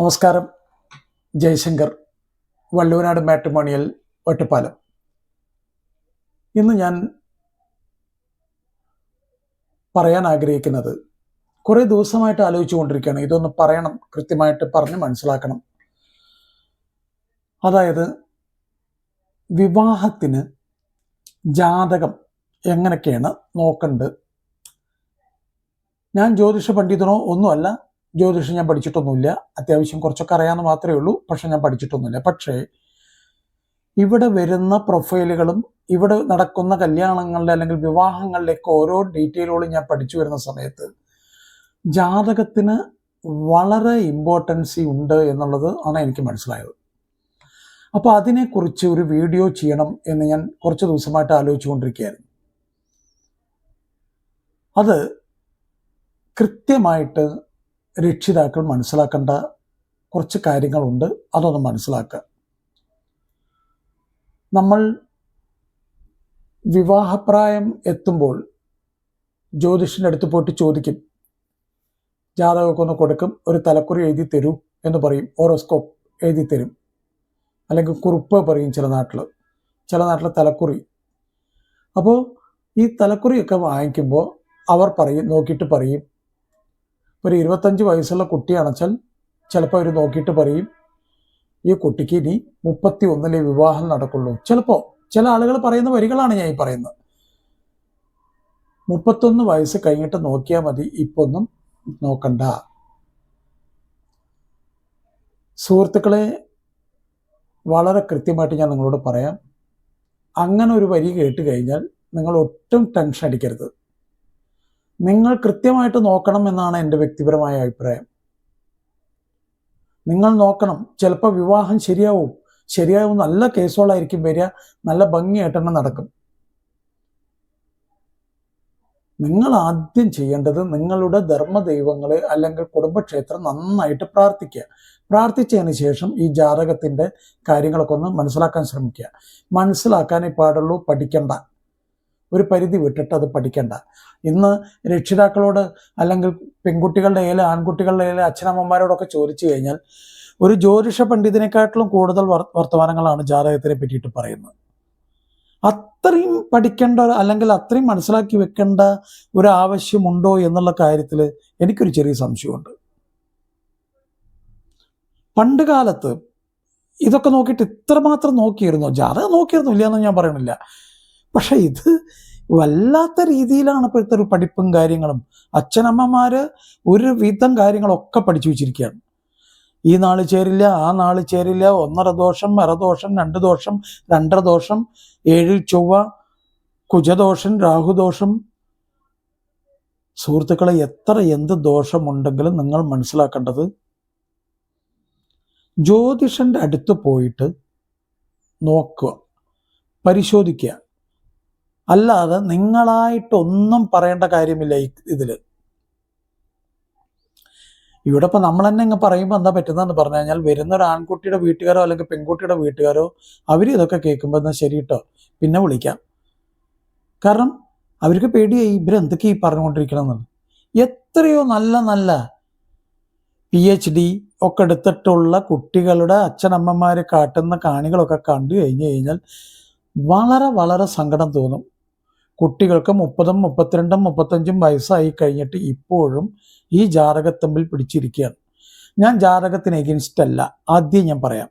നമസ്കാരം. ജയശങ്കർ വള്ളൂനാട് മാട്രിമോണിയൽ ഒറ്റപ്പാലം. ഇന്ന് ഞാൻ പറയാൻ ആഗ്രഹിക്കുന്നത് കുറേ ദിവസമായിട്ട് ആലോചിച്ചുകൊണ്ടിരിക്കുകയാണ് ഇതൊന്ന് പറയണം കൃത്യമായിട്ട് പറഞ്ഞ് മനസ്സിലാക്കണം. അതായത് വിവാഹത്തിന് ജാതകം എങ്ങനെയൊക്കെയാണ് നോക്കേണ്ടത്? ഞാൻ ജ്യോതിഷ പണ്ഡിതനോ ഒന്നുമല്ല ജ്യോതിഷം ഞാൻ പഠിച്ചിട്ടൊന്നുമില്ല. അത്യാവശ്യം കുറച്ചൊക്കെ അറിയാമെന്ന് മാത്രമേ ഉള്ളൂ. പക്ഷെ ഞാൻ പഠിച്ചിട്ടൊന്നുമില്ല. പക്ഷേ ഇവിടെ വരുന്ന പ്രൊഫൈലുകളും ഇവിടെ നടക്കുന്ന കല്യാണങ്ങളുടെ അല്ലെങ്കിൽ വിവാഹങ്ങളിലേക്ക് ഓരോ ഡീറ്റെയിലുകളും ഞാൻ പഠിച്ചു വരുന്ന സമയത്ത് ജാതകത്തിന് വളരെ ഇമ്പോർട്ടൻസി ഉണ്ട് എന്നുള്ളത് ആണ് എനിക്ക് മനസ്സിലായത്. അപ്പോൾ അതിനെക്കുറിച്ച് ഒരു വീഡിയോ ചെയ്യണം എന്ന് ഞാൻ കുറച്ച് ദിവസമായിട്ട് ആലോചിച്ചുകൊണ്ടിരിക്കുകയായിരുന്നു. അത് കൃത്യമായിട്ട് രക്ഷിതാക്കൾ മനസ്സിലാക്കേണ്ട കുറച്ച് കാര്യങ്ങളുണ്ട്. അതൊന്ന് മനസ്സിലാക്കുക. നമ്മൾ വിവാഹപ്രായം എത്തുമ്പോൾ ജ്യോതിഷന്റെ അടുത്ത് പോയിട്ട് ചോദിക്കും. ജാതകമൊക്കെ ഒന്ന് കൊടുക്കും. ഒരു തലക്കുറി എഴുതി തരൂ എന്ന് പറയും. ഓറോസ്കോപ്പ് എഴുതി തരും. അല്ലെങ്കിൽ കുറിപ്പ് പറയും ചില നാട്ടിൽ ചില നാട്ടിൽ തലക്കുറി. അപ്പോൾ ഈ തലക്കുറിയൊക്കെ വാങ്ങിക്കുമ്പോൾ അവർ പറയും നോക്കിയിട്ട് പറയും. ഒരു ഇരുപത്തഞ്ച് വയസ്സുള്ള കുട്ടിയാണെച്ചാൽ ചിലപ്പോൾ അവർ നോക്കിയിട്ട് പറയും ഈ കുട്ടിക്ക് ഇനി മുപ്പത്തി ഒന്നിലെ വിവാഹം നടക്കുള്ളൂ. ചിലപ്പോൾ ചില ആളുകൾ പറയുന്ന വരികളാണ് ഞാൻ ഈ പറയുന്നത്. മുപ്പത്തൊന്ന് വയസ്സ് കഴിഞ്ഞിട്ട് നോക്കിയാൽ മതി ഇപ്പൊ ഒന്നും നോക്കണ്ട. സുഹൃത്തുക്കളെ വളരെ കൃത്യമായിട്ട് ഞാൻ നിങ്ങളോട് പറയാം. അങ്ങനെ ഒരു വരി കേട്ട് കഴിഞ്ഞാൽ നിങ്ങൾ ഒട്ടും ടെൻഷൻ അടിക്കരുത്. നിങ്ങൾ കൃത്യമായിട്ട് നോക്കണം എന്നാണ് എന്റെ വ്യക്തിപരമായ അഭിപ്രായം. നിങ്ങൾ നോക്കണം ചിലപ്പോൾ വിവാഹം ശരിയാവും. ശരിയാവും നല്ല കേസുകളായിരിക്കും വരിക നല്ല ഭംഗിയായിട്ട് തന്നെ നടക്കും. നിങ്ങൾ ആദ്യം ചെയ്യേണ്ടത് നിങ്ങളുടെ ധർമ്മദൈവങ്ങളെ അല്ലെങ്കിൽ കുടുംബക്ഷേത്രം നന്നായിട്ട് പ്രാർത്ഥിക്കുക. പ്രാർത്ഥിച്ചതിന് ശേഷം ഈ ജാതകത്തിന്റെ കാര്യങ്ങളൊക്കെ ഒന്ന് മനസ്സിലാക്കാൻ ശ്രമിക്കുക. മനസ്സിലാക്കാനേ പാടുള്ളൂ പഠിക്കണ്ട. ഒരു പരിധി വിട്ടിട്ട് അത് പഠിക്കണ്ട. ഇന്ന് രക്ഷിതാക്കളോട് അല്ലെങ്കിൽ പെൺകുട്ടികളുടെ കയ്യിൽ ആൺകുട്ടികളുടെ കയ്യിൽ അച്ഛനമ്മമാരോടൊക്കെ ചോദിച്ചു കഴിഞ്ഞാൽ ഒരു ജ്യോതിഷ പണ്ഡിതനെക്കാട്ടിലും കൂടുതൽ വർത്തമാനങ്ങളാണ് ജാതകത്തിനെ പറ്റിയിട്ട് പറയുന്നത്. അത്രയും പഠിക്കേണ്ട അല്ലെങ്കിൽ അത്രയും മനസ്സിലാക്കി വെക്കേണ്ട ഒരു ആവശ്യമുണ്ടോ എന്നുള്ള കാര്യത്തിൽ എനിക്കൊരു ചെറിയ സംശയമുണ്ട്. പണ്ട് കാലത്ത് ഇതൊക്കെ നോക്കിയിട്ട് ഇത്രമാത്രം നോക്കിയിരുന്നു? ജാതകം നോക്കിയിരുന്നു? ഇല്ലയെന്ന് ഞാൻ പറയണില്ല. പക്ഷെ ഇത് വല്ലാത്ത രീതിയിലാണ് ഇപ്പോഴത്തെ ഒരു പഠിപ്പും കാര്യങ്ങളും. അച്ഛനമ്മമാര് ഒരു വിധം കാര്യങ്ങളൊക്കെ പഠിച്ചു വെച്ചിരിക്കുകയാണ്. ഈ നാൾ ചേരില്ല ആ നാൾ ചേരില്ല ഒന്നര ദോഷം അരദോഷം രണ്ട് ദോഷം രണ്ടര ദോഷം ഏഴിൽ ചൊവ്വ കുജദോഷം രാഹുദോഷം സുഹൃത്തുക്കളെ എത്ര എന്ത് ദോഷമുണ്ടെങ്കിലും നിങ്ങൾ മനസ്സിലാക്കേണ്ടത് ജ്യോതിഷന്റെ അടുത്ത് പോയിട്ട് നോക്കുക പരിശോധിക്കുക. അല്ലാതെ നിങ്ങളായിട്ടൊന്നും പറയേണ്ട കാര്യമില്ല ഇതിൽ. ഇവിടെ ഇപ്പൊ നമ്മൾ തന്നെ ഇങ്ങ് പറയുമ്പോൾ എന്താ പറ്റുന്നതെന്ന് പറഞ്ഞു കഴിഞ്ഞാൽ വരുന്ന ഒരു ആൺകുട്ടിയുടെ വീട്ടുകാരോ അല്ലെങ്കിൽ പെൺകുട്ടിയുടെ വീട്ടുകാരോ അവർ ഇതൊക്കെ കേൾക്കുമ്പോൾ എന്നാൽ ശരി കേട്ടോ പിന്നെ വിളിക്കാം. കാരണം അവർക്ക് പേടിയായി ഇവരെന്തൊക്കെ ഈ പറഞ്ഞുകൊണ്ടിരിക്കണമെന്ന് എത്രയോ നല്ല നല്ല പി എച്ച് ഡി ഒക്കെ എടുത്തിട്ടുള്ള കുട്ടികളുടെ അച്ഛനമ്മമാർ കാട്ടുന്ന കാണികളൊക്കെ കണ്ടു കഴിഞ്ഞു കഴിഞ്ഞാൽ വളരെ വളരെ സങ്കടം തോന്നും. കുട്ടികൾക്ക് മുപ്പതും മുപ്പത്തിരണ്ടും മുപ്പത്തഞ്ചും വയസ്സായി കഴിഞ്ഞിട്ട് ഇപ്പോഴും ഈ ജാതകത്തമ്പിൽ പിടിച്ചിരിക്കുകയാണ്. ഞാൻ ജാതകത്തിന് എഗൻസ്റ്റ് അല്ല. ആദ്യം ഞാൻ പറയാം.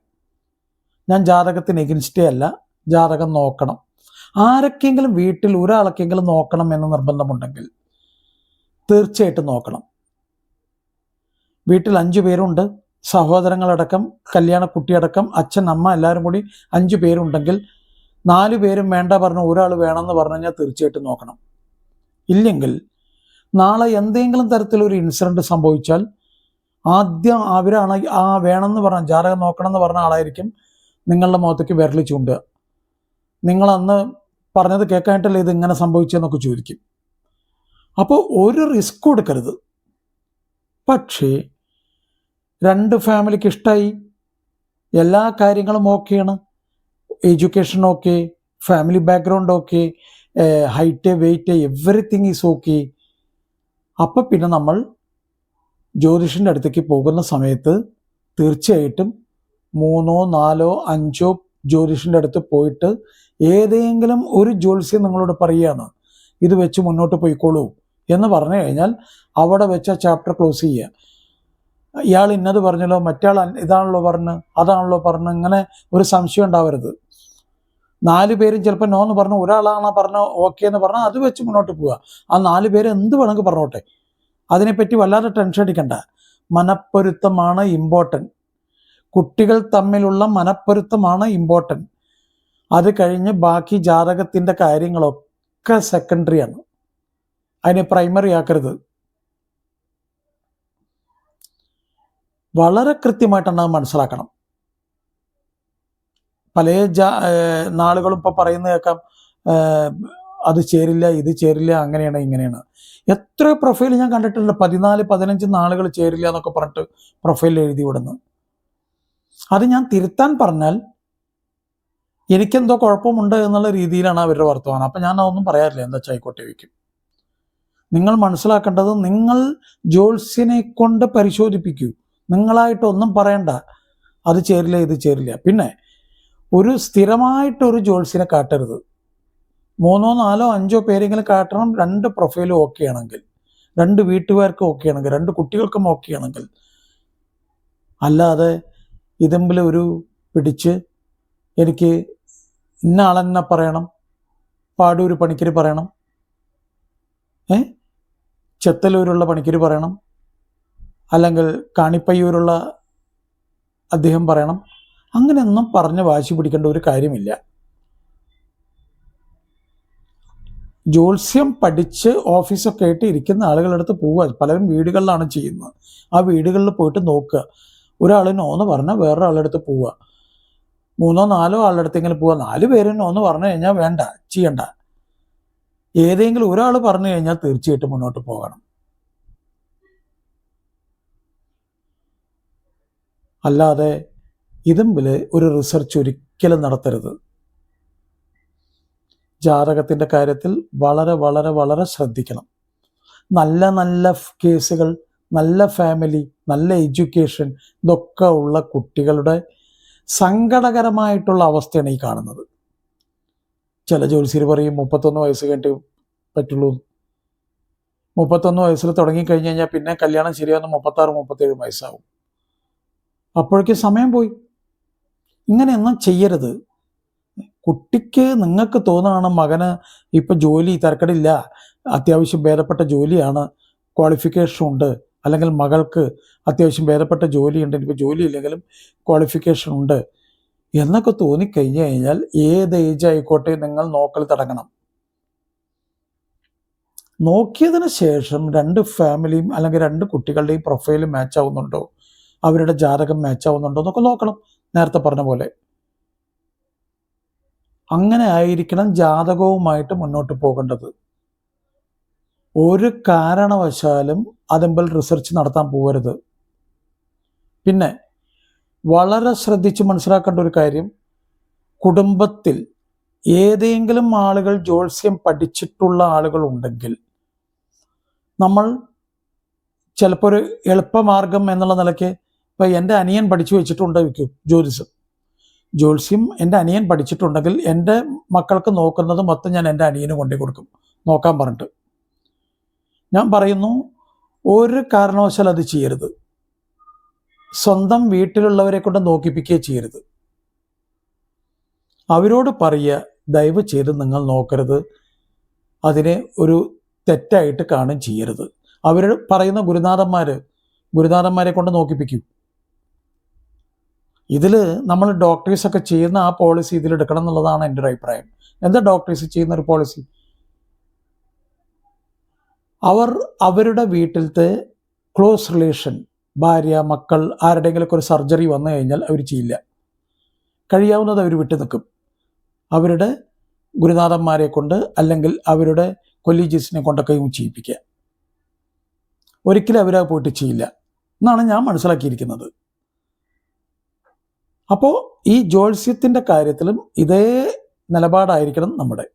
ഞാൻ ജാതകത്തിന് എഗൻസ്റ്റേ അല്ല. ജാതകം നോക്കണം. ആരൊക്കെങ്കിലും വീട്ടിൽ ഒരാളൊക്കെങ്കിലും നോക്കണം എന്ന് നിർബന്ധമുണ്ടെങ്കിൽ തീർച്ചയായിട്ടും നോക്കണം. വീട്ടിൽ അഞ്ചു പേരുണ്ട്. സഹോദരങ്ങളടക്കം കല്യാണ കുട്ടിയടക്കം അച്ഛൻ അമ്മ എല്ലാവരും കൂടി അഞ്ചു പേരുണ്ടെങ്കിൽ നാല് പേരും വേണ്ട പറഞ്ഞ ഒരാൾ വേണമെന്ന് പറഞ്ഞു കഴിഞ്ഞാൽ തീർച്ചയായിട്ടും നോക്കണം. ഇല്ലെങ്കിൽ നാളെ എന്തെങ്കിലും തരത്തിലൊരു ഇൻസിഡന്റ് സംഭവിച്ചാൽ ആദ്യം അവരാണ് ആ വേണമെന്ന് പറഞ്ഞ ജാതകം നോക്കണം എന്ന് പറഞ്ഞ ആളായിരിക്കും നിങ്ങളുടെ മുഖത്തേക്ക് വിരൽ ചൂണ്ടുക. നിങ്ങൾ അന്ന് പറഞ്ഞത് കേൾക്കാനായിട്ടല്ലേ ഇത് ഇങ്ങനെ സംഭവിച്ചെന്നൊക്കെ ചോദിക്കും. അപ്പോൾ ഒരു റിസ്ക് കൊടുക്കരുത്. പക്ഷേ രണ്ട് ഫാമിലിക്ക് ഇഷ്ടമായി എല്ലാ കാര്യങ്ങളും ഓക്കെയാണ് education okay family background okay height weight everything is okay അപ്പം പിന്നെ നമ്മൾ ജ്യോതിഷന്റെ അടുത്തേക്ക് പോകുന്ന സമയത്ത് തീർച്ചയായിട്ടും മൂന്നോ നാലോ അഞ്ചോ ജ്യോതിഷന്റെ അടുത്ത് പോയിട്ട് ഏതെങ്കിലും ഒരു ജ്യോത്സ്യം നിങ്ങളോട് പറയുകയാണ് ഇത് വെച്ച് മുന്നോട്ട് പോയിക്കോളൂ എന്ന് പറഞ്ഞു കഴിഞ്ഞാൽ അവിടെ വെച്ച ചാപ്റ്റർ ക്ലോസ് ചെയ്യുക. ഇയാൾ ഇന്നത് പറഞ്ഞല്ലോ മറ്റാൾ ഇതാണല്ലോ പറഞ്ഞ് അതാണല്ലോ പറഞ്ഞ് ഇങ്ങനെ ഒരു സംശയം ഉണ്ടാവരുത്. നാല് പേരും ചിലപ്പോൾ നോ എന്ന് പറഞ്ഞു ഒരാളാണ് പറഞ്ഞു ഓക്കെ എന്ന് പറഞ്ഞാൽ അത് വെച്ച് മുന്നോട്ട് പോവുക. ആ നാല് പേര് എന്ത് വേണമെങ്കിൽ പറഞ്ഞോട്ടെ. അതിനെപ്പറ്റി വല്ലാതെ ടെൻഷൻ അടിക്കണ്ട. മനപ്പൊരുത്തമാണ് ഇമ്പോർട്ടന്റ് കുട്ടികൾ തമ്മിലുള്ള മനപ്പൊരുത്തമാണ് ഇമ്പോർട്ടന്റ് അത് കഴിഞ്ഞ് ബാക്കി ജാതകത്തിന്റെ കാര്യങ്ങളൊക്കെ സെക്കൻഡറിയാണ് അതിനെ പ്രൈമറി ആക്കരുത്. വളരെ കൃത്യമായിട്ടാണ് അത് മനസ്സിലാക്കണം. പല നാളുകളും ഇപ്പോൾ പറയുന്നത് കേൾക്കാം. അത് ചേരില്ല ഇത് ചേരില്ല അങ്ങനെയാണ് ഇങ്ങനെയാണ്. എത്ര പ്രൊഫൈൽ ഞാൻ കണ്ടിട്ടുണ്ട്. പതിനാല് പതിനഞ്ച് നാളുകൾ ചേരില്ല എന്നൊക്കെ പറഞ്ഞിട്ട് പ്രൊഫൈൽ എഴുതി വിടുന്നു. അത് ഞാൻ തിരുത്താൻ പറഞ്ഞാൽ എനിക്കെന്തോ കുഴപ്പമുണ്ട് എന്നുള്ള രീതിയിലാണ് അവരുടെ വർത്തമാനം. അപ്പം ഞാൻ അതൊന്നും പറയാറില്ല. എന്താ ചായിക്കോട്ടെ വയ്ക്കും നിങ്ങൾ മനസ്സിലാക്കേണ്ടത് നിങ്ങൾ ജോത്സ്യനെ കൊണ്ട് പരിശോധിപ്പിക്കൂ. നിങ്ങളായിട്ടൊന്നും പറയണ്ട. അത് ചേരില്ല ഇത് ചേരില്ല. പിന്നെ ഒരു സ്ഥിരമായിട്ടൊരു ജോൾസിനെ കാട്ടരുത്. മൂന്നോ നാലോ അഞ്ചോ പേരെങ്കിലും കാട്ടണം. രണ്ട് പ്രൊഫൈലും ഓക്കെ ആണെങ്കിൽ രണ്ട് വീട്ടുകാർക്കും ഓക്കെ ആണെങ്കിൽ രണ്ട് കുട്ടികൾക്കും ഓക്കെ ആണെങ്കിൽ. അല്ലാതെ ഇതെമ്പിൽ ഒരു പിടിച്ച് എനിക്ക് ഇന്ന ആളെന്നെ പറയണം പാടൂർ പണിക്കര് പറയണം ഏ? ചെത്തലൂരുള്ള പണിക്കര് പറയണം അല്ലെങ്കിൽ കാണിപ്പയ്യൂരുള്ള അദ്ദേഹം പറയണം. അങ്ങനെയൊന്നും പറഞ്ഞ് വാശി പിടിക്കേണ്ട ഒരു കാര്യമില്ല. ജ്യോത്സ്യം പഠിച്ച് ഓഫീസൊക്കെ ആയിട്ട് ഇരിക്കുന്ന ആളുകളുടെ അടുത്ത് പോവുക. പലരും വീടുകളിലാണ് ചെയ്യുന്നത്. ആ വീടുകളിൽ പോയിട്ട് നോക്കുക. ഒരാൾ നോന്ന് പറഞ്ഞാൽ വേറൊരാളുടെ അടുത്ത് പോവുക. മൂന്നോ നാലോ ആളുടെ അടുത്തെങ്കിലും പോവുക. നാല് പേരും നോന്ന് പറഞ്ഞു കഴിഞ്ഞാൽ വേണ്ട ചെയ്യണ്ട. ഏതെങ്കിലും ഒരാൾ പറഞ്ഞു കഴിഞ്ഞാൽ തീർച്ചയായിട്ടും മുന്നോട്ട് പോകണം. അല്ലാതെ ഇതുമ്പിൽ ഒരു റിസർച്ച് ഒരിക്കലും നടത്തരുത്. ജാതകത്തിന്റെ കാര്യത്തിൽ വളരെ വളരെ വളരെ ശ്രദ്ധിക്കണം. നല്ല നല്ല കേസുകൾ നല്ല ഫാമിലി നല്ല എഡ്യൂക്കേഷൻ ഇതൊക്കെ ഉള്ള കുട്ടികളുടെ സങ്കടകരമായിട്ടുള്ള അവസ്ഥയാണ് ഈ കാണുന്നത്. ചില ജോത്സ്യർ പറയും മുപ്പത്തൊന്ന് വയസ്സ് കഴിഞ്ഞിട്ട് പറ്റുള്ളൂ. മുപ്പത്തൊന്ന് വയസ്സിൽ തുടങ്ങിക്കഴിഞ്ഞ് കഴിഞ്ഞാൽ പിന്നെ കല്യാണം ശരിയാവുന്ന മുപ്പത്താറ് മുപ്പത്തേഴ് വയസ്സാവും. അപ്പോഴേക്കും സമയം പോയി. ഇങ്ങനെയൊന്നും ചെയ്യരുത്. കുട്ടിക്ക് നിങ്ങൾക്ക് തോന്നുകയാണ് മകന് ഇപ്പം ജോലി തിരക്കടില്ല. അത്യാവശ്യം ഭേദപ്പെട്ട ജോലിയാണ്. ക്വാളിഫിക്കേഷൻ ഉണ്ട്. അല്ലെങ്കിൽ മകൾക്ക് അത്യാവശ്യം ഭേദപ്പെട്ട ജോലിയുണ്ട്. ഇപ്പോൾ ജോലി ഇല്ലെങ്കിലും ക്വാളിഫിക്കേഷൻ ഉണ്ട്. എന്നൊക്കെ തോന്നിക്കഴിഞ്ഞു കഴിഞ്ഞാൽ ഏത് ഏജ് ആയിക്കോട്ടെ നിങ്ങൾ നോക്കൽ തുടങ്ങണം. നോക്കിയതിന് ശേഷം രണ്ട് ഫാമിലിയും അല്ലെങ്കിൽ രണ്ട് കുട്ടികളുടെയും പ്രൊഫൈൽ മാച്ച് ആവുന്നുണ്ടോ? അവരുടെ ജാതകം മാച്ച് ആവുന്നുണ്ടോ എന്നൊക്കെ നോക്കണം. നേരത്തെ പറഞ്ഞ പോലെ. അങ്ങനെ ആയിരിക്കണം ജാതകവുമായിട്ട് മുന്നോട്ട് പോകേണ്ടത്. ഒരു കാരണവശാലും അതിമ്പൽ റിസർച്ച് നടത്താൻ പോകരുത് പിന്നെ വളരെ ശ്രദ്ധിച്ച് മനസ്സിലാക്കേണ്ട ഒരു കാര്യം കുടുംബത്തിൽ ഏതെങ്കിലും ആളുകൾ ജ്യോത്സ്യം പഠിച്ചിട്ടുള്ള ആളുകൾ ഉണ്ടെങ്കിൽ നമ്മൾ ചിലപ്പോൾ ഒരു എളുപ്പമാർഗം എന്നുള്ള നിലയ്ക്ക് ഇപ്പം എന്റെ അനിയൻ പഠിച്ചു വെച്ചിട്ടുണ്ട് വയ്ക്കും ജ്യോതിഷം ജ്യോത്സ്യം എന്റെ അനിയൻ പഠിച്ചിട്ടുണ്ടെങ്കിൽ എന്റെ മക്കൾക്ക് നോക്കുന്നത് മൊത്തം ഞാൻ എന്റെ അനിയന് കൊണ്ടു കൊടുക്കും. നോക്കാൻ പറഞ്ഞിട്ട്. ഞാൻ പറയുന്നു ഒരു കാരണവശാൽ അത് ചെയ്യരുത്. സ്വന്തം വീട്ടിലുള്ളവരെ കൊണ്ട് നോക്കിപ്പിക്കുകയും ചെയ്യരുത്. അവരോട് പറയുക ദയവ് ചെയ്ത് നിങ്ങൾ നോക്കരുത്. അതിനെ ഒരു തെറ്റായിട്ട് കാണും ചെയ്യരുത്. അവർ പറയുന്ന ഗുരുനാഥന്മാർ ഗുരുനാഥന്മാരെ കൊണ്ട് നോക്കിപ്പിക്കും. ഇതിൽ നമ്മൾ ഡോക്ടേഴ്സൊക്കെ ചെയ്യുന്ന ആ പോളിസി ഇതിൽ എടുക്കണം എന്നുള്ളതാണ് എന്റെ ഒരു അഭിപ്രായം. എന്താ ഡോക്ടേഴ്സ് ചെയ്യുന്ന ഒരു പോളിസി അവർ അവരുടെ വീട്ടിലത്തെ ക്ലോസ് റിലേഷൻ ഭാര്യ മക്കൾ ആരുടെങ്കിലൊക്കെ ഒരു സർജറി വന്നു കഴിഞ്ഞാൽ അവർ ചെയ്യില്ല. കഴിയാവുന്നത് അവർ വിട്ടു നിൽക്കും. അവരുടെ ഗുരുനാഥന്മാരെ കൊണ്ട് അല്ലെങ്കിൽ അവരുടെ കൊല്ലീജീസിനെ കൊണ്ടൊക്കെ ചെയ്യിപ്പിക്കുക. ഒരിക്കലും അവരത് പോയിട്ട് ചെയ്യില്ല. എന്നാണ് ഞാൻ മനസ്സിലാക്കിയിരിക്കുന്നത്. അപ്പോൾ ഈ ജ്യോത്സ്യത്തിന്റെ കാര്യത്തിലും ഇതേ നിലപാടായിരിക്കണം നമ്മുടെ.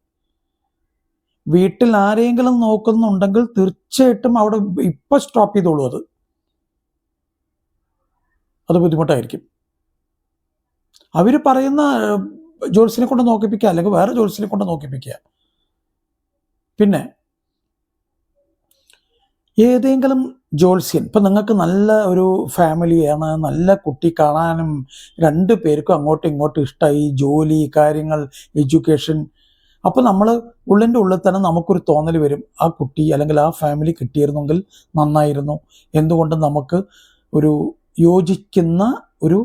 വീട്ടിൽ ആരെങ്കിലും നോക്കുന്നുണ്ടെങ്കിൽ തീർച്ചയായിട്ടും അവിടെ ഇപ്പം സ്റ്റോപ്പ് ചെയ്തോളൂ അത്. അത് ബുദ്ധിമുട്ടായിരിക്കും. അവർ പറയുന്ന ജോത്സ്യനെ കൊണ്ട് നോക്കിപ്പിക്കുക അല്ലെങ്കിൽ വേറെ ജോത്സ്യനെ കൊണ്ട് നോക്കിപ്പിക്കുക. പിന്നെ ഏതെങ്കിലും ജോത്സ്യൻ. ഇപ്പം നിങ്ങൾക്ക് നല്ല ഒരു ഫാമിലിയാണ് നല്ല കുട്ടി കാണാനും രണ്ട് പേർക്കും അങ്ങോട്ടും ഇങ്ങോട്ടും ഇഷ്ടമായി ജോലി കാര്യങ്ങൾ എഡ്യൂക്കേഷൻ. അപ്പോൾ നമ്മൾ ഉള്ളിന്റെ ഉള്ളിൽ തന്നെ നമുക്കൊരു തോന്നൽ വരും. ആ കുട്ടി അല്ലെങ്കിൽ ആ ഫാമിലി കിട്ടിയിരുന്നെങ്കിൽ നന്നായിരുന്നു. എന്തുകൊണ്ട് നമുക്ക് ഒരു യോജിക്കുന്ന ഒരു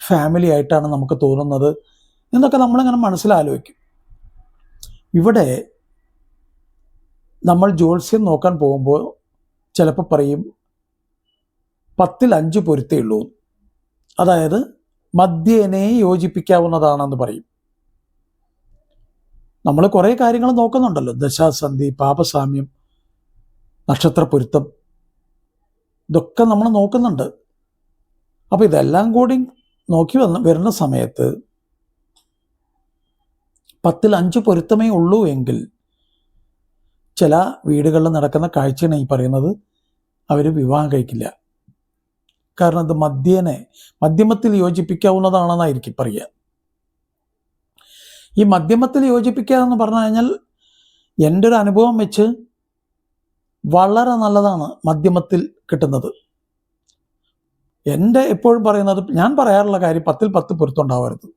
ഫാമിലി ആയിട്ടാണ് നമുക്ക് തോന്നുന്നത് എന്നൊക്കെ നമ്മളിങ്ങനെ മനസ്സിലാലോചിക്കും. ഇവിടെ നമ്മൾ ജോത്സ്യം നോക്കാൻ പോകുമ്പോൾ ചിലപ്പോൾ പറയും പത്തിൽ അഞ്ച് പൊരുത്തേ ഉള്ളൂ. അതായത് മദ്യേനെ യോജിപ്പിക്കാവുന്നതാണെന്ന് പറയും. നമ്മൾ കുറേ കാര്യങ്ങൾ നോക്കുന്നുണ്ടല്ലോ. ദശാസന്ധി പാപസാമ്യം നക്ഷത്ര പൊരുത്തം ഇതൊക്കെ നമ്മൾ നോക്കുന്നുണ്ട്. അപ്പോൾ ഇതെല്ലാം കൂടി നോക്കി വന്ന് വരുന്ന സമയത്ത് പത്തിൽ അഞ്ച് പൊരുത്തമേ ഉള്ളൂ എങ്കിൽ ചില വീടുകളിൽ നടക്കുന്ന കാഴ്ചയാണ് ഈ പറയുന്നത്. അവർ വിവാഹം കഴിക്കില്ല. കാരണം അത് മദ്യനെ മധ്യമത്തിൽ യോജിപ്പിക്കാവുന്നതാണെന്നായിരിക്കും പറയുക. ഈ മധ്യമത്തിൽ യോജിപ്പിക്കുക എന്ന് പറഞ്ഞു കഴിഞ്ഞാൽ എന്റെ ഒരു അനുഭവം വെച്ച് വളരെ നല്ലതാണ് മധ്യമത്തിൽ കിട്ടുന്നത്. എന്റെ എപ്പോഴും പറയുന്നത് ഞാൻ പറയാറുള്ള കാര്യം പത്തിൽ പത്ത് പൊരുത്തം ഉണ്ടാവരുത്.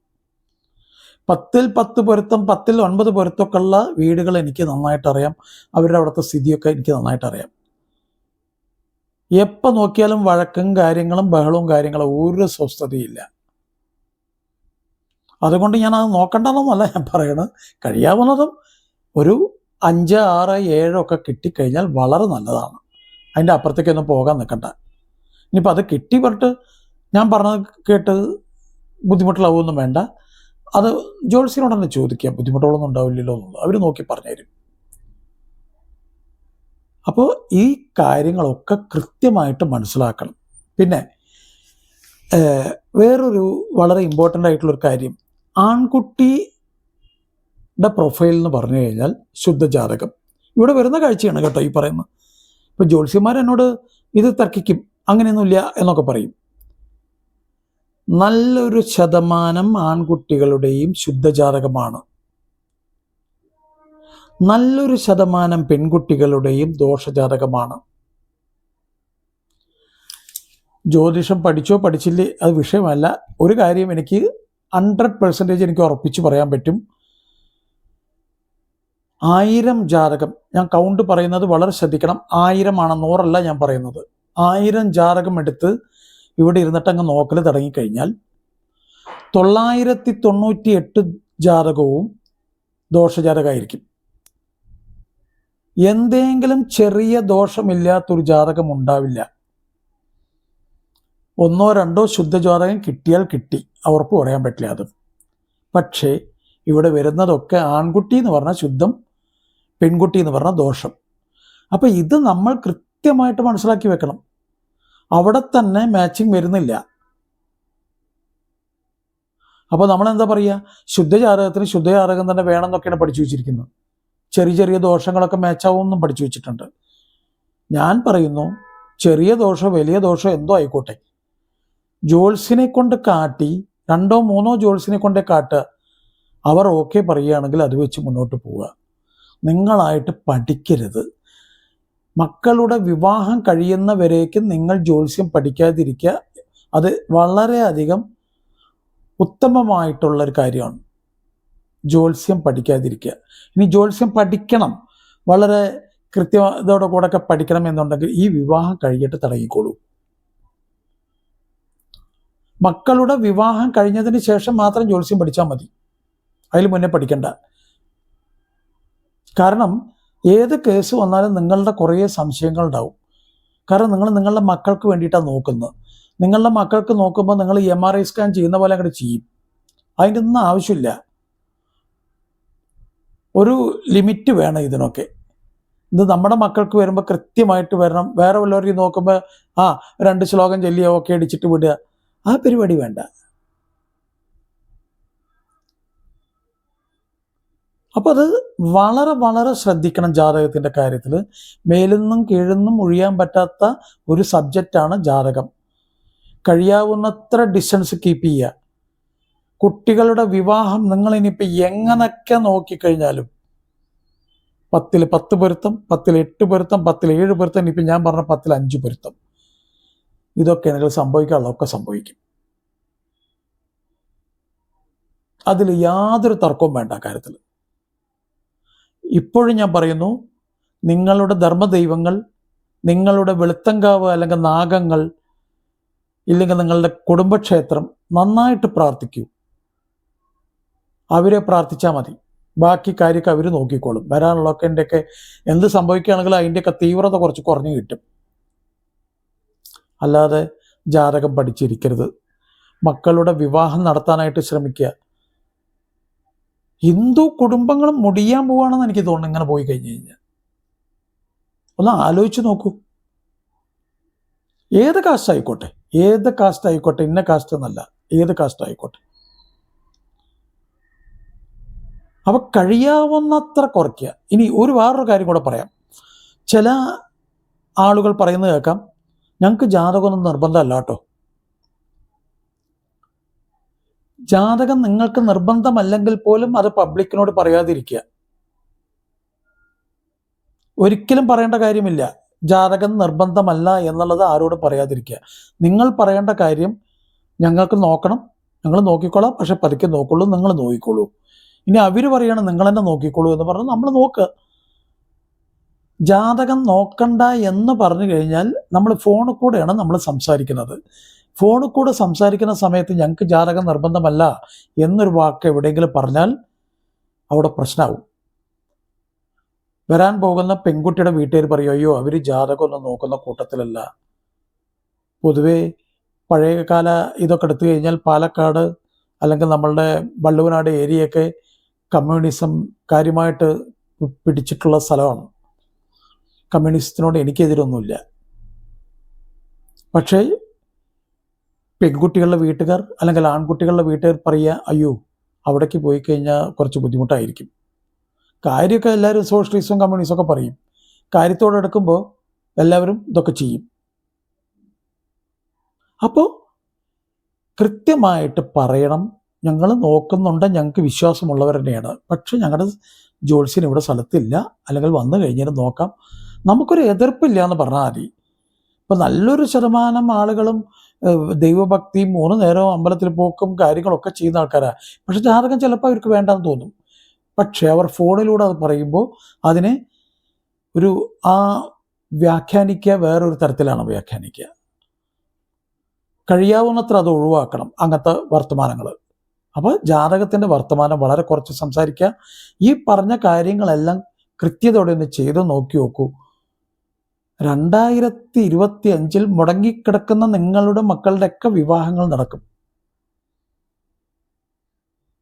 പത്തിൽ പത്ത് പൊരുത്തം പത്തിൽ ഒൻപത് പൊരുത്തമൊക്കെ ഉള്ള വീടുകൾ എനിക്ക് നന്നായിട്ട് അറിയാം അവരുടെ അവിടുത്തെ സ്ഥിതിയൊക്കെ എനിക്ക് നന്നായിട്ട് അറിയാം എപ്പോൾ നോക്കിയാലും വഴക്കും കാര്യങ്ങളും ബഹളവും കാര്യങ്ങളും ഒരു സ്വസ്ഥതയില്ല. അതുകൊണ്ട് ഞാൻ അത് നോക്കണ്ടെന്നല്ല ഞാൻ പറയണത് കഴിയാവുന്നതും ഒരു അഞ്ച് ആറ് ഏഴ് ഒക്കെ കിട്ടിക്കഴിഞ്ഞാൽ വളരെ നല്ലതാണ്. അതിന്റെ അപ്പുറത്തേക്കൊന്നും പോകാൻ നിൽക്കണ്ട. ഇനിയിപ്പോൾ അത് കിട്ടി പറഞ്ഞിട്ട് ഞാൻ പറഞ്ഞത് കേട്ട് ബുദ്ധിമുട്ടിലാവുമൊന്നും വേണ്ട. അത് ജോത്സ്യനോട് തന്നെ ചോദിക്കുക ബുദ്ധിമുട്ടുകളൊന്നും ഉണ്ടാവില്ലല്ലോ എന്നുള്ളത്. അവർ നോക്കി പറഞ്ഞുതരും അപ്പോൾ ഈ കാര്യങ്ങളൊക്കെ കൃത്യമായിട്ട് മനസ്സിലാക്കണം. പിന്നെ വേറൊരു വളരെ ഇമ്പോർട്ടന്റ് ആയിട്ടുള്ളൊരു കാര്യം. ആൺകുട്ടിയുടെ പ്രൊഫൈൽ എന്ന് പറഞ്ഞു കഴിഞ്ഞാൽ ശുദ്ധജാതകം. ഇവിടെ വരുന്ന കാഴ്ചയാണ് കേട്ടോ ഈ പറയുന്നത്. ഇപ്പോൾ ജ്യോത്സ്യന്മാർ എന്നോട് ഇത് തർക്കിക്കും അങ്ങനെയൊന്നുമില്ല എന്നൊക്കെ പറയും. നല്ലൊരു ശതമാനം ആൺകുട്ടികളുടെയും ശുദ്ധജാതകമാണ്. നല്ലൊരു ശതമാനം പെൺകുട്ടികളുടെയും ദോഷജാതകമാണ്. ജ്യോതിഷം പഠിച്ചോ പഠിച്ചില്ലേ അത് വിഷയമല്ല. ഒരു കാര്യം എനിക്ക് ഹൺഡ്രഡ് പെർസെന്റേജ് എനിക്ക് ഉറപ്പിച്ച് പറയാൻ പറ്റും. ആയിരം ജാതകം ഞാൻ കൗണ്ട് പറയുന്നത് വളരെ ശ്രദ്ധിക്കണം. ആയിരമാണ് നൂറല്ല ഞാൻ പറയുന്നത്. ആയിരം ജാതകം എടുത്ത് ഇവിടെ ഇരുന്നിട്ട് അങ്ങ് നോക്കൽ തുടങ്ങിക്കഴിഞ്ഞാൽ തൊള്ളായിരത്തി തൊണ്ണൂറ്റി എട്ട് ജാതകവും ദോഷജാതകമായിരിക്കും. എന്തെങ്കിലും ചെറിയ ദോഷമില്ലാത്തൊരു ജാതകം ഉണ്ടാവില്ല. ഒന്നോ രണ്ടോ ശുദ്ധജാതകം കിട്ടിയാൽ കിട്ടി. അവർക്ക് പറയാൻ പറ്റില്ല അത്. പക്ഷേ ഇവിടെ വരുന്നതൊക്കെ ആൺകുട്ടി എന്ന് പറഞ്ഞാൽ ശുദ്ധം പെൺകുട്ടി എന്ന് പറഞ്ഞാൽ ദോഷം. അപ്പോൾ ഇത് നമ്മൾ കൃത്യമായിട്ട് മനസ്സിലാക്കി വെക്കണം. അവിടെ തന്നെ മാച്ചിങ് വരുന്നില്ല. അപ്പോൾ നമ്മൾ എന്താ പറയുക ശുദ്ധജാതകത്തിന് ശുദ്ധജാതകം തന്നെ വേണം വേണമെന്നൊക്കെയാണ് പഠിച്ചു വെച്ചിരിക്കുന്നത്. ചെറിയ ചെറിയ ദോഷങ്ങളൊക്കെ മാച്ചാവുമെന്നും പഠിച്ചു വെച്ചിട്ടുണ്ട്. ഞാൻ പറയുന്നു ചെറിയ ദോഷം വലിയ ദോഷം എന്തോ ആയിക്കോട്ടെ. ജോൾസിനെ കൊണ്ട് കാട്ടി രണ്ടോ മൂന്നോ ജോൾസിനെ കൊണ്ടേ കാട്ടുക അവർ ഓക്കെ പറയുകയാണെങ്കിൽ അത് വെച്ച് മുന്നോട്ട് പോവുക. നിങ്ങളായിട്ട് പഠിക്കരുത്. മക്കളുടെ വിവാഹം കഴിയുന്നവരേക്കും നിങ്ങൾ ജ്യോത്സ്യം പഠിക്കാതിരിക്കുക. അത് വളരെയധികം ഉത്തമമായിട്ടുള്ളൊരു കാര്യമാണ്. ജ്യോത്സ്യം പഠിക്കാതിരിക്കുക. ഇനി ജ്യോത്സ്യം പഠിക്കണം. വളരെ കൃത്യതയോടെ കൂടെ ഒക്കെ പഠിക്കണം എന്നുണ്ടെങ്കിൽ ഈ വിവാഹം കഴിഞ്ഞിട്ട് തുടങ്ങിക്കോളൂ. മക്കളുടെ വിവാഹം കഴിഞ്ഞതിന് ശേഷം മാത്രം ജ്യോത്സ്യം പഠിച്ചാൽ മതി. അതിൽ മുന്നേ പഠിക്കണ്ട. കാരണം ഏത് കേസ് വന്നാലും നിങ്ങളുടെ കുറേ സംശയങ്ങൾ ഉണ്ടാവും കാരണം നിങ്ങൾ നിങ്ങളുടെ മക്കൾക്ക് വേണ്ടിയിട്ടാണ് നോക്കുന്നത്. നിങ്ങളുടെ മക്കൾക്ക് നോക്കുമ്പോൾ നിങ്ങൾ എം ആർ ഐ സ്കാൻ ചെയ്യുന്ന പോലെ അങ്ങോട്ട് ചെയ്യും. അതിന്റെ ഒന്നും ആവശ്യമില്ല. ഒരു ലിമിറ്റ് വേണം ഇതിനൊക്കെ. ഇത് നമ്മുടെ മക്കൾക്ക് വരുമ്പോൾ കൃത്യമായിട്ട് വരണം. വേറെ വല്ലവരെയും നോക്കുമ്പോൾ ആ രണ്ട് ശ്ലോകം ചൊല്ലിയ ഓക്കെ അടിച്ചിട്ട് വിടുക. ആ പരിപാടി വേണ്ട. അപ്പോൾ അത് വളരെ വളരെ ശ്രദ്ധിക്കണം ജാതകത്തിന്റെ കാര്യത്തിൽ മേലിന്നും കീഴിന്നും ഒഴിയാൻ പറ്റാത്ത ഒരു സബ്ജക്റ്റാണ് ജാതകം. കഴിയാവുന്നത്ര ഡിസ്റ്റൻസ് കീപ്പ് ചെയ്യുക. കുട്ടികളുടെ വിവാഹം നിങ്ങൾ ഇനിയിപ്പോൾ എങ്ങനൊക്കെ നോക്കിക്കഴിഞ്ഞാലും പത്തിൽ പത്ത് പൊരുത്തം പത്തിൽ എട്ട് പൊരുത്തം പത്തിൽ ഏഴ് പൊരുത്തം ഇനിയിപ്പോൾ ഞാൻ പറഞ്ഞ പത്തിൽ അഞ്ച് പൊരുത്തം. ഇതൊക്കെ നിങ്ങൾ സംഭവിക്കാനുള്ളതൊക്കെ സംഭവിക്കും. അതിൽ യാതൊരു തർക്കവും വേണ്ട കാര്യത്തിൽ ഇപ്പോഴും ഞാൻ പറയുന്നു നിങ്ങളുടെ ധർമ്മദൈവങ്ങൾ നിങ്ങളുടെ വെളുത്തങ്കാവ് അല്ലെങ്കിൽ നാഗങ്ങൾ ഇല്ലെങ്കിൽ നിങ്ങളുടെ കുടുംബക്ഷേത്രം നന്നായിട്ട് പ്രാർത്ഥിക്കൂ. അവരെ പ്രാർത്ഥിച്ചാൽ മതി. ബാക്കി കാര്യമൊക്കെ അവർ നോക്കിക്കോളും. വരാനുള്ളതൊക്കെ എന്റെയൊക്കെ എന്ത് സംഭവിക്കുകയാണെങ്കിലും അതിന്റെയൊക്കെ തീവ്രത കുറച്ച് കുറഞ്ഞു കിട്ടും. അല്ലാതെ ജാതകം പഠിച്ചിരിക്കരുത്. മക്കളുടെ വിവാഹം നടത്താനായിട്ട് ശ്രമിക്കുക. ഹിന്ദു കുടുംബങ്ങളും മുടിയാൻ പോവാണെന്ന് എനിക്ക് തോന്നുന്നു ഇങ്ങനെ പോയി കഴിഞ്ഞു കഴിഞ്ഞാൽ. ഒന്ന് ആലോചിച്ച് നോക്കൂ. ഏത് കാസ്റ്റ് ആയിക്കോട്ടെ ഏത് കാസ്റ്റ് ആയിക്കോട്ടെ ഇന്ന കാസ്റ്റ് എന്നല്ല ഏത് കാസ്റ്റ് ആയിക്കോട്ടെ. അവ കഴിയാവുന്നത്ര കുറയ്ക്കുക. ഇനി ഒരു വേറൊരു കാര്യം കൂടെ പറയാം. ചില ആളുകൾ പറയുന്നത് കേൾക്കാം. ഞങ്ങൾക്ക് ജാതകമൊന്നും നിർബന്ധമല്ല കേട്ടോ. ജാതകം നിങ്ങൾക്ക് നിർബന്ധമല്ലെങ്കിൽ പോലും അത് പബ്ലിക്കിനോട് പറയാതിരിക്കുക. ഒരിക്കലും പറയേണ്ട കാര്യമില്ല. ജാതകം നിർബന്ധമല്ല എന്നുള്ളത് ആരോടും പറയാതിരിക്കുക. നിങ്ങൾ പറയേണ്ട കാര്യം ഞങ്ങൾക്ക് നോക്കണം. ഞങ്ങൾ നോക്കിക്കോളാം. പക്ഷെ പതുക്കെ നോക്കുള്ളൂ. നിങ്ങൾ നോക്കിക്കോളൂ. ഇനി അവർ പറയണം നിങ്ങൾ തന്നെ നോക്കിക്കോളൂ എന്ന് പറഞ്ഞാൽ നമ്മൾ നോക്കുക ജാതകം നോക്കണ്ട എന്ന് പറഞ്ഞു കഴിഞ്ഞാൽ നമ്മൾ ഫോണിൽ കൂടെയാണ് നമ്മൾ സംസാരിക്കുന്നത്. ഫോണിൽ കൂടെ സംസാരിക്കുന്ന സമയത്ത് ഞങ്ങൾക്ക് ജാതകം നിർബന്ധമല്ല എന്നൊരു വാക്ക് എവിടെയെങ്കിലും പറഞ്ഞാൽ അവിടെ പ്രശ്നമാവും വരാൻ പോകുന്ന പെൺകുട്ടിയുടെ വീട്ടുകാർ പറയും അയ്യോ അവർ ജാതകമൊന്നും നോക്കുന്ന കൂട്ടത്തിലല്ല. പൊതുവേ പഴയകാല ഇതൊക്കെ എടുത്തു കഴിഞ്ഞാൽ പാലക്കാട് അല്ലെങ്കിൽ നമ്മളുടെ വള്ളുവനാട് ഏരിയയൊക്കെ കമ്മ്യൂണിസം കാര്യമായിട്ട് പിടിച്ചിട്ടുള്ള സ്ഥലമാണ്. കമ്മ്യൂണിസത്തിനോട് എനിക്കെതിരൊന്നുമില്ല. പക്ഷേ പെൺകുട്ടികളുടെ വീട്ടുകാർ അല്ലെങ്കിൽ ആൺകുട്ടികളുടെ വീട്ടുകാർ പറയുക അയ്യോ അവിടേക്ക് പോയി കഴിഞ്ഞാൽ കുറച്ച് ബുദ്ധിമുട്ടായിരിക്കും. കാര്യമൊക്കെ എല്ലാവരും സോഷ്യലിസ്റ്റും കമ്മ്യൂണിസ്റ്റും ഒക്കെ പറയും. കാര്യത്തോടെ എടുക്കുമ്പോൾ എല്ലാവരും ഇതൊക്കെ ചെയ്യും. അപ്പോൾ കൃത്യമായിട്ട് പറയണം. ഞങ്ങൾ നോക്കുന്നുണ്ട് ഞങ്ങൾക്ക് വിശ്വാസമുള്ളവർ തന്നെയാണ്. പക്ഷെ ഞങ്ങളുടെ ജോത്സ്യൻ ഇവിടെ സ്ഥലത്തില്ല. അല്ലെങ്കിൽ വന്നു കഴിഞ്ഞാൽ നോക്കാം. നമുക്കൊരു എതിർപ്പില്ല എന്ന് പറഞ്ഞാൽ മതി. ഇപ്പം നല്ലൊരു ശതമാനം ആളുകളും ദൈവഭക്തിയും മൂന്ന് നേരവും അമ്പലത്തിൽ പോക്കും കാര്യങ്ങളൊക്കെ ചെയ്യുന്ന ആൾക്കാരാണ് പക്ഷെ ജാതകം ചിലപ്പോൾ അവർക്ക് വേണ്ടെന്ന് തോന്നും. പക്ഷേ അവർ ഫോണിലൂടെ അത് പറയുമ്പോൾ അതിനെ ഒരു ആ വ്യാഖ്യാനിക്കുക വേറൊരു തരത്തിലാണ് വ്യാഖ്യാനിക്കുക. കഴിയാവുന്നത്ര അത് ഒഴിവാക്കണം അങ്ങനത്തെ വർത്തമാനങ്ങൾ അപ്പോൾ ജാതകത്തിന്റെ വർത്തമാനം വളരെ കുറച്ച് സംസാരിക്കുക ഈ പറഞ്ഞ കാര്യങ്ങളെല്ലാം കൃത്യതയോടെ ഒന്ന് ചെയ്ത് നോക്കി നോക്കൂ. രണ്ടായിരത്തി ഇരുപത്തി അഞ്ചിൽ മുടങ്ങിക്കിടക്കുന്ന നിങ്ങളുടെ മക്കളുടെയൊക്കെ വിവാഹങ്ങൾ നടക്കും.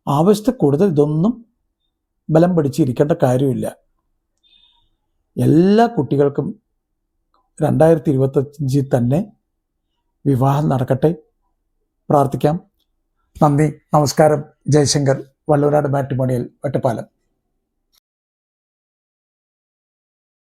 ആവശ്യത്തിൽ കൂടുതൽ ഇതൊന്നും ബലം പിടിച്ചിരിക്കേണ്ട കാര്യമില്ല. എല്ലാ കുട്ടികൾക്കും രണ്ടായിരത്തി ഇരുപത്തഞ്ചിൽ തന്നെ വിവാഹം നടക്കട്ടെ. പ്രാർത്ഥിക്കാം. നന്ദി. നമസ്കാരം. ജയശങ്കർ വള്ളൂരാട് മാറ്റിമോണിയൽ ഒറ്റപ്പാലം